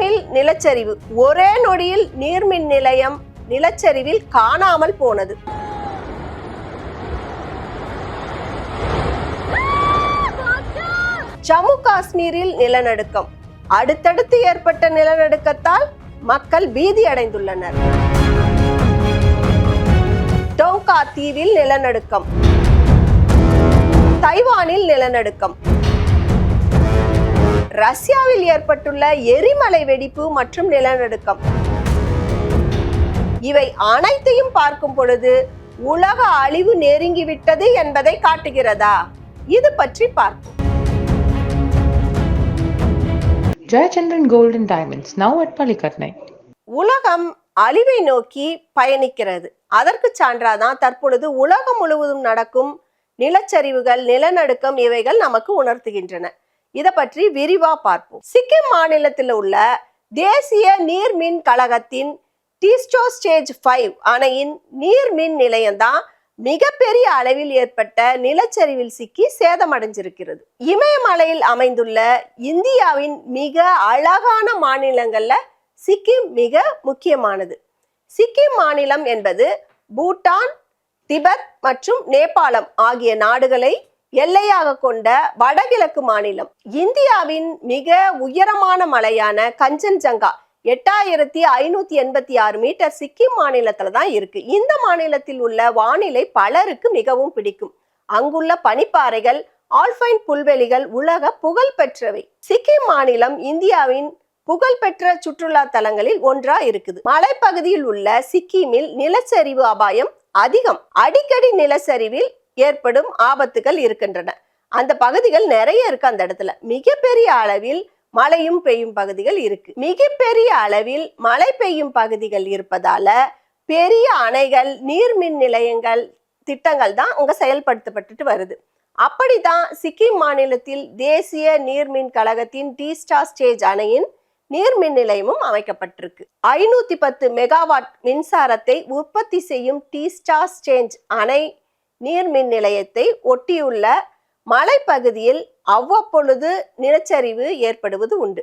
சிக்கிமில் நிலச்சரிவு. ஒரே நொடியில் நீர்மின் நிலையம் நிலச்சரிவில் காணாமல் போனது. ஜம்மு காஷ்மீரில் நிலநடுக்கம். அடுத்தடுத்து ஏற்பட்ட நிலநடுக்கத்தால் மக்கள் பீதி அடைந்துள்ளனர். டோங்கா தீவில் நிலநடுக்கம். தைவானில் நிலநடுக்கம். ரஷ்யாவில் ஏற்பட்டுள்ள எரிமலை வெடிப்பு மற்றும் நிலநடுக்கம். இவை அனைத்தையும் பார்க்கும் பொழுது உலக அழிவு நெருங்கிவிட்டது என்பதை காட்டுகிறதா? இது பற்றி பார்ப்போம். Gold and Diamonds, now at Palikatnai. உலகம் அழிவை நோக்கி பயணிக்கிறது. அதற்கு சான்றாதான் தற்பொழுது உலகம் முழுவதும் நடக்கும் நிலச்சரிவுகள் நிலநடுக்கம் இவைகள் நமக்கு உணர்த்துகின்றன. இதை பற்றி விரிவா பார்ப்போம். சிக்கிம் மாநிலத்தில் உள்ள தேசிய நீர்மின் கழகத்தின் டீஸ்டோ ஸ்டேஜ் ஃபைவ் அணையின் நீர்மின் நிலையம்தான் மிகப்பெரிய அளவில் ஏற்பட்ட நிலச்சரிவில் சிக்கி சேதமடைஞ்சிருக்கிறது. இமயமலையில் அமைந்துள்ள இந்தியாவின் மிக அழகான மாநிலங்கள்ல சிக்கிம் மிக முக்கியமானது. சிக்கிம் மாநிலம் என்பது பூட்டான் திபெத் மற்றும் நேபாளம் ஆகிய நாடுகளை எல்லையாக கொண்ட வடகிழக்கு மாநிலம். இந்தியாவின் மிக உயரமான மலையான கஞ்சன்ஜங்கா எட்டாயிரத்தி ஐநூத்தி எண்பத்தி ஆறு மீட்டர் சிக்கிம் மாநிலத்துல தான் இருக்கு. இந்த மாநிலத்தில் உள்ள வானிலை பலருக்கு மிகவும் பிடிக்கும். அங்குள்ள பனிப்பாறைகள் ஆல்பைன் புல்வெளிகள் உலக புகழ் பெற்றவை. சிக்கிம் மாநிலம் இந்தியாவின் புகழ்பெற்ற சுற்றுலா தலங்களில் ஒன்றா இருக்குது. மலைப்பகுதியில் உள்ள சிக்கிமில் நிலச்சரிவு அபாயம் அதிகம். அடிக்கடி நிலச்சரிவில் ஏற்படும் ஆபத்துகள் இருக்கின்றன. அந்த பகுதிகள் நிறைய இருக்கு அந்த இடத்துல. மிகப்பெரிய அளவில் மழையும் பெய்யும் பகுதிகள் இருக்கு. மிகப்பெரிய அளவில் மழை பெய்யும் பகுதிகள் இருப்பதால பெரிய அணைகள் நீர்மின் நிலையங்கள் திட்டங்கள் தான் அங்க செயல்படுத்தப்பட்டுட்டு வருது. அப்படிதான் சிக்கிம் மாநிலத்தில் தேசிய நீர்மின் கழகத்தின் டீஸ்டா ஸ்டேஜ் அணையின் நீர்மின் நிலையமும் அமைக்கப்பட்டிருக்கு. ஐநூத்தி பத்து மெகாவாட் மின்சாரத்தை உற்பத்தி செய்யும் டீஸ்டா ஸ்டேஜ் அணை நீர்மின் நிலையத்தை ஒட்டியுள்ள மலைப்பகுதியில் அவ்வப்பொழுது நிலச்சரிவு ஏற்படுவது உண்டு.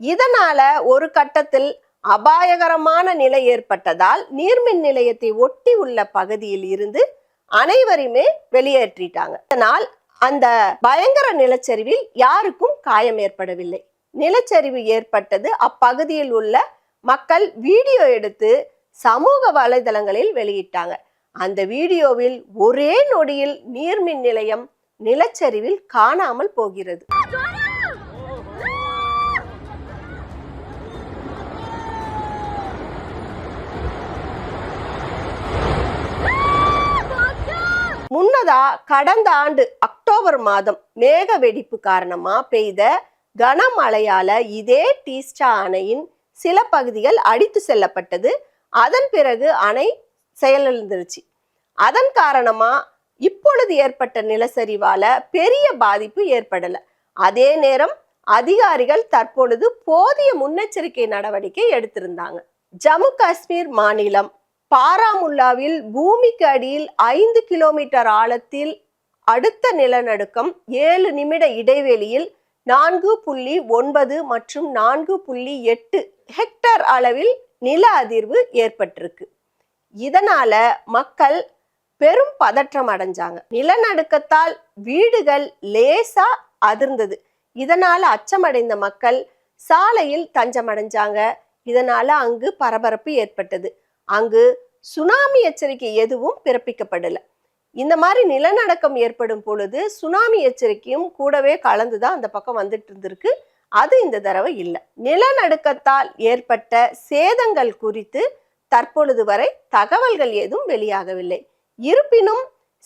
இதனால ஒரு கட்டத்தில் அபாயகரமான நிலை ஏற்பட்டதால் நீர்மின் நிலையத்தை ஒட்டி உள்ள பகுதியில் இருந்து அனைவரையுமே வெளியேற்றிட்டாங்க. இதனால் அந்த பயங்கர நிலச்சரிவில் யாருக்கும் காயம் ஏற்படவில்லை. நிலச்சரிவு ஏற்பட்டது அப்பகுதியில் உள்ள மக்கள் வீடியோ எடுத்து சமூக வலைதளங்களில் வெளியிட்டாங்க. அந்த வீடியோவில் ஒரே நொடியில் நீர்மின் நிலையம் நிலச்சரிவில் காணாமல் போகிறது. முன்னதா கடந்த ஆண்டு அக்டோபர் மாதம் மேக வெடிப்பு காரணமா பெய்த கனமழையால இதே டீஸ்டா அணையின் சில பகுதிகள் அடித்து செல்லப்பட்டது. அதன் பிறகு அணை செயலிழந்துருச்சு. அதன் காரணமா இப்பொழுது ஏற்பட்ட நிலச்சரிவால பெரிய பாதிப்பு ஏற்படல. அதே நேரம் அதிகாரிகள் தற்பொழுது போதிய முன்னெச்சரிக்கை நடவடிக்கை எடுத்திருந்தாங்க. ஜம்மு காஷ்மீர் மாநிலம் பாராமுல்லாவில் பூமிக்கு அடியில் ஐந்து கிலோமீட்டர் ஆழத்தில் அடுத்த நிலநடுக்கம் ஏழு நிமிட இடைவெளியில் நான்கு புள்ளி ஒன்பது மற்றும் நான்கு புள்ளி எட்டு ஹெக்டர் அளவில் நில அதிர்வு ஏற்பட்டிருக்கு. இதனால மக்கள் பெரும் பதற்றம் அடைஞ்சாங்க. நிலநடுக்கத்தால் வீடுகள் லேசா அதிர்ந்தது. இதனால அச்சமடைந்த மக்கள் சாலையில் தஞ்சமடைஞ்சாங்க இதனால அங்கு பரபரப்பு ஏற்பட்டது. அங்கு சுனாமி எச்சரிக்கை எதுவும் பிறப்பிக்கப்படல. இந்த மாதிரி நிலநடுக்கம் ஏற்படும் பொழுது சுனாமி எச்சரிக்கையும் கூடவே கலந்துதான் அந்த பக்கம் வந்துட்டு இருந்திருக்கு. அது இந்த தடவை இல்லை. நிலநடுக்கத்தால் ஏற்பட்ட சேதங்கள் குறித்து தற்பொழுது வரை தகவல்கள் ஏதும் வெளியாகவில்லை. இருப்பினும்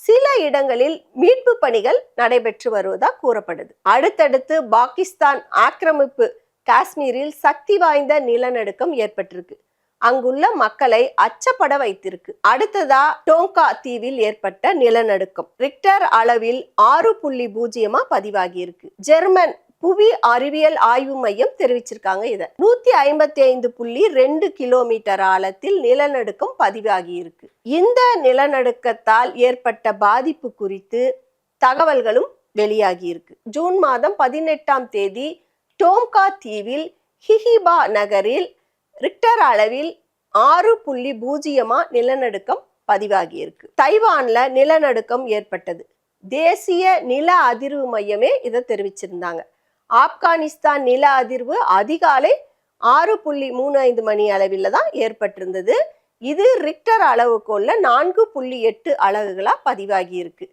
சில இடங்களில் மீட்பு பணிகள் நடைபெற்று வருவதா கூறப்படுது. அடுத்தடுத்து பாகிஸ்தான் ஆக்கிரமிப்பு காஷ்மீரில் சக்தி வாய்ந்த நிலநடுக்கம் ஏற்பட்டிருக்கு. அங்குள்ள மக்களை அச்சப்பட வைத்திருக்கு. அடுத்ததா டோங்கா தீவில் ஏற்பட்ட நிலநடுக்கம். ரிக்டர் அளவில் ஆறு புள்ளி பூஜ்ஜியமா பதிவாகியிருக்கு. ஜெர்மன் புவி அறிவியல் ஆய்வு மையம் தெரிவிச்சிருக்காங்க இதை. நூத்தி ஐம்பத்தி ஐந்து புள்ளி ரெண்டு கிலோமீட்டர் ஆழத்தில் நிலநடுக்கம் பதிவாகி இருக்கு. இந்த நிலநடுக்கத்தால் ஏற்பட்ட பாதிப்பு குறித்து தகவல்களும் வெளியாகி இருக்கு. ஜூன் மாதம் பதினெட்டாம் தேதி டோம்கா தீவில் ஹிஹிபா நகரில் ரிக்டர் அளவில் ஆறு புள்ளி பூஜ்ஜியமா நிலநடுக்கம் பதிவாகியிருக்கு தைவான்ல நிலநடுக்கம் ஏற்பட்டது. தேசிய நில அதிர்வு மையமே இதை தெரிவிச்சிருந்தாங்க. ஆப்கானிஸ்தான் நில அதிர்வு அதிகாலை ஆறு புள்ளி மூணு ஐந்து மணி அளவில் தான் ஏற்பட்டிருந்தது. இது ரிக்டர் அளவுகோல்ல நான்கு புள்ளி எட்டு அலகுகளாக பதிவாகி இருக்கு.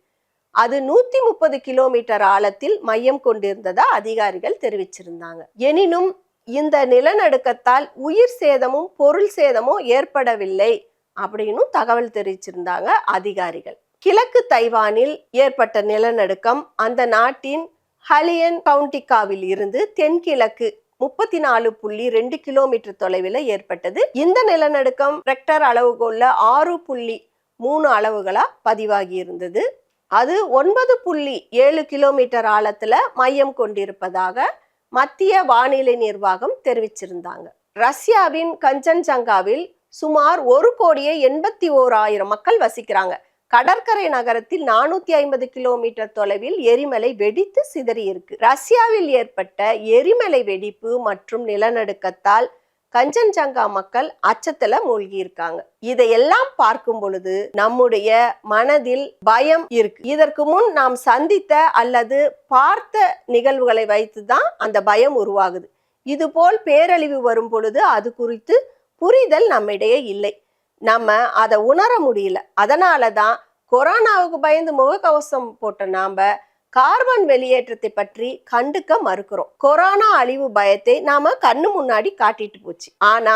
அது நூத்தி முப்பது கிலோமீட்டர் ஆழத்தில் மையம் கொண்டிருந்ததா அதிகாரிகள் தெரிவிச்சிருந்தாங்க. எனினும் இந்த நிலநடுக்கத்தால் உயிர் சேதமும் பொருள் சேதமும் ஏற்படவில்லை அப்படின்னு தகவல் தெரிவிச்சிருந்தாங்க அதிகாரிகள். கிழக்கு தைவானில் ஏற்பட்ட நிலநடுக்கம் அந்த நாட்டின் ஹலியன் கவுண்டிகாவில் இருந்து தென்கிழக்கு முப்பத்தி நாலு புள்ளி ரெண்டு கிலோமீட்டர் தொலைவில் ஏற்பட்டது. இந்த நிலநடுக்கம் ரெக்டர் அளவுகோல்ல ஆறு புள்ளி மூணு அளவுகளா பதிவாகி இருந்தது. அது ஒன்பது புள்ளி ஏழு கிலோமீட்டர் ஆழத்துல மையம் கொண்டிருப்பதாக மத்திய வானிலை நிர்வாகம் தெரிவிச்சிருந்தாங்க. ரஷ்யாவின் கஞ்சன்ஜங்காவில் சுமார் ஒரு கோடியே எண்பத்தி ஓராயிரம் மக்கள் வசிக்கிறாங்க. கடற்கரை நகரத்தில் நானூத்தி ஐம்பது கிலோமீட்டர் தொலைவில் எரிமலை வெடித்து சிதறியிருக்கு ரஷ்யாவில் ஏற்பட்ட எரிமலை வெடிப்பு மற்றும் நிலநடுக்கத்தால் கஞ்சன்ஜங்கா மக்கள் அச்சத்துல மூழ்கி இருக்காங்க. இதையெல்லாம் பார்க்கும் பொழுது நம்முடைய மனதில் பயம் இருக்கு. இதற்கு முன் நாம் சந்தித்த அல்லது பார்த்த நிகழ்வுகளை வைத்து தான் அந்த பயம் உருவாகுது. இதுபோல் பேரழிவு வரும் பொழுது அது குறித்து புரிதல் நம்மிடையே இல்லை. நம்ம அதை உணர முடியல. அதனால தான் கொரோனாவுக்கு பயந்து முகக்கவசம் போட்ட நாம கார்பன் வெளியேற்றத்தை பற்றி கண்டுக்க மறுக்கிறோம். கொரோனா அழிவு பயத்தை நாம கண்ணு முன்னாடி காட்டிட்டு போச்சு. ஆனா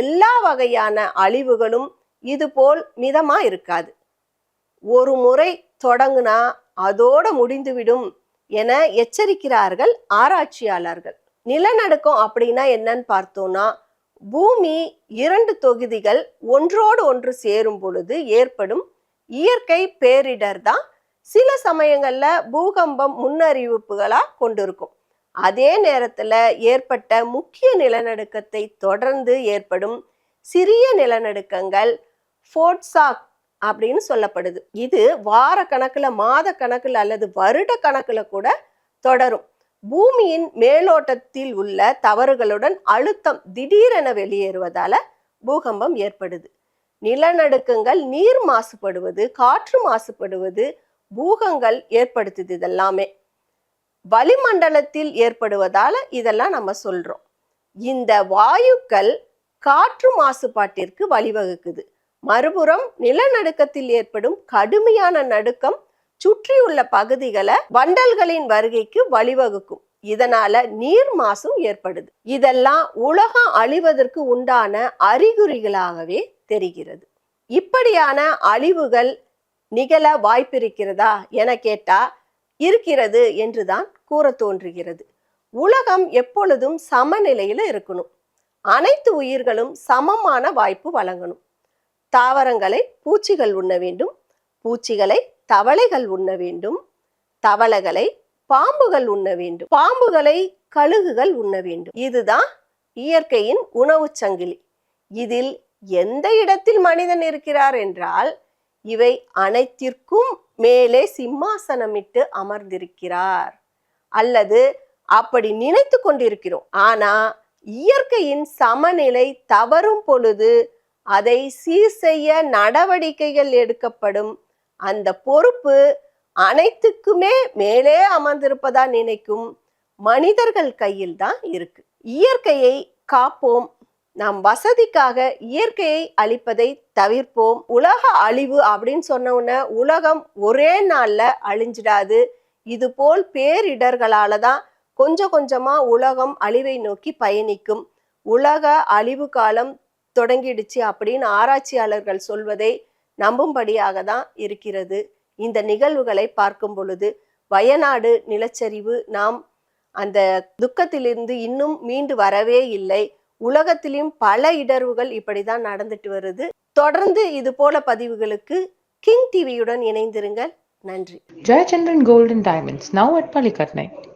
எல்லா வகையான அழிவுகளும் இது போல் மிதமா இருக்காது. ஒரு முறை தொடங்குனா அதோட முடிந்துவிடும் என எச்சரிக்கிறார்கள் ஆராய்ச்சியாளர்கள். நிலநடுக்கம் அப்படின்னா என்னன்னு பார்த்தோம்னா பூமி இரண்டு தொகுதிகள் ஒன்றோடு ஒன்று சேரும் பொழுது ஏற்படும் இயற்கை பேரிடர் தான் சில சமயங்களில் பூகம்பம் முன்னறிவிப்புகளாக கொண்டிருக்கும். அதே நேரத்தில் ஏற்பட்ட முக்கிய நிலநடுக்கத்தை தொடர்ந்து ஏற்படும் சிறிய நிலநடுக்கங்கள் ஃபோர்ட்ஸாக் அப்படின்னு சொல்லப்படுது. இது வார கணக்கில் மாத கணக்கில் அல்லது வருட கணக்கில் கூட தொடரும். பூமியின் மேலோட்டத்தில் உள்ள தவறுகளுடன் அழுத்தம் திடீரென வெளியேறுவதால பூகம்பம் ஏற்படுது. நிலநடுக்கங்கள் நீர் மாசுபடுவது காற்று மாசுபடுவது பூகங்கள் ஏற்படுத்துது இதெல்லாமே. வளிமண்டலத்தில் ஏற்படுவதால இதெல்லாம் நம்ம சொல்றோம். இந்த வாயுக்கள் காற்று மாசுபாட்டிற்கு வழிவகுக்குது. மறுபுறம் நிலநடுக்கத்தில் ஏற்படும் கடுமையான நடுக்கம் சுற்றியுள்ள பகுதிகளை வண்டல்களின் வருகைக்கு வழிவகுக்கும். இதனால நீர் மாசும் ஏற்படுது. இதெல்லாம் உலகம் அழிவதற்கு உண்டான அறிகுறிகளாகவே தெரிகிறது. இப்படியான அழிவுகள் நிகழ வாய்ப்பிருக்கிறதா என கேட்டா இருக்கிறது என்றுதான் கூற தோன்றுகிறது. உலகம் எப்பொழுதும் சமநிலையில இருக்கணும். அனைத்து உயிர்களும் சமமான வாய்ப்பு வழங்கணும். தாவரங்களை பூச்சிகள் உண்ண வேண்டும். பூச்சிகளை தவளைகள் உண்ண வேண்டும் தவளைகளை பாம்புகள் உண்ண வேண்டும் பாம்புகளை கழுகுகள் உண்ண வேண்டும். இதுதான் இயற்கையின் உணவு சங்கிலி. இதில் எந்த இடத்தில் மனிதன் இருக்கிறார் என்றால் இவை அனைத்திற்கும் மேலே சிம்மாசனமிட்டு அமர்ந்திருக்கிறார். அல்லது அப்படி நினைத்து கொண்டிருக்கிறோம். ஆனா இயற்கையின் சமநிலை தவறும் பொழுது அதை சீர் செய்ய நடவடிக்கைகள் எடுக்கப்படும் அந்த பொறுப்பு அனைத்துக்குமே மேலே அமர்ந்திருப்பதா நினைக்கும் மனிதர்கள் கையில் தான் இருக்கு. இயற்கையை காப்போம். நாம் வசதிக்காக இயற்கையை அழிப்பதை தவிர்ப்போம். உலக அழிவு அப்படின்னு சொன்ன உலகம் ஒரே நாள்ல அழிஞ்சிடாது. இது போல் பேரிடர்களால தான் கொஞ்சம் கொஞ்சமா உலகம் அழிவை நோக்கி பயணிக்கும். உலக அழிவு காலம் தொடங்கிடுச்சு அப்படின்னு ஆராய்ச்சியாளர்கள் சொல்வதை நம்பும்படியாக தான் இருக்கிறது. இந்த நிகழ்வுகளை பார்க்கும் பொழுது வயநாடு நிலச்சரிவு நாம் அந்த துக்கத்திலிருந்து இன்னும் மீண்டு வரவே இல்லை. உலகத்திலும் பல இடர்வுகள் இப்படிதான் நடந்துட்டு வருது. தொடர்ந்து இது போல பதிவுகளுக்கு கிங் டிவியுடன் இணைந்திருங்கள். நன்றி. Jayachandran golden diamonds now at at